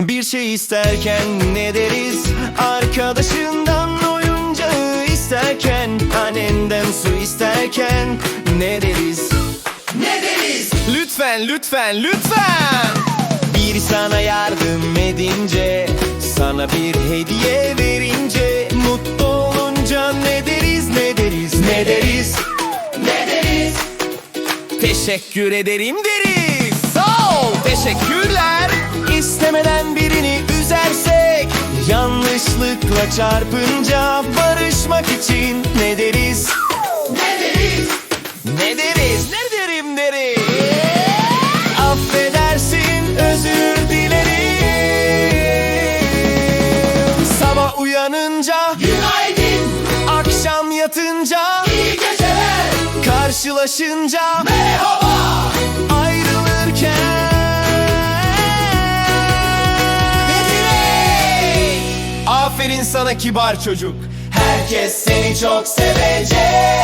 Bir şey isterken ne deriz? Arkadaşından oyuncağı isterken Annenden su isterken ne deriz? Ne deriz? Lütfen lütfen lütfen Bir sana yardım edince Sana bir hediye verince Mutlu olunca ne deriz ne deriz ne deriz Ne deriz? Teşekkür ederim deriz. Sağ ol. Teşekkürler. Yanlışlıkla çarpınca barışmak için ne deriz? Ne deriz? Ne deriz? Ne derim deriz? Affedersin, özür dilerim. Sabah uyanınca Günaydın, akşam yatınca iyi geceler, karşılaşınca merhaba. Aferin sana kibar çocuk. Herkes seni çok sevecek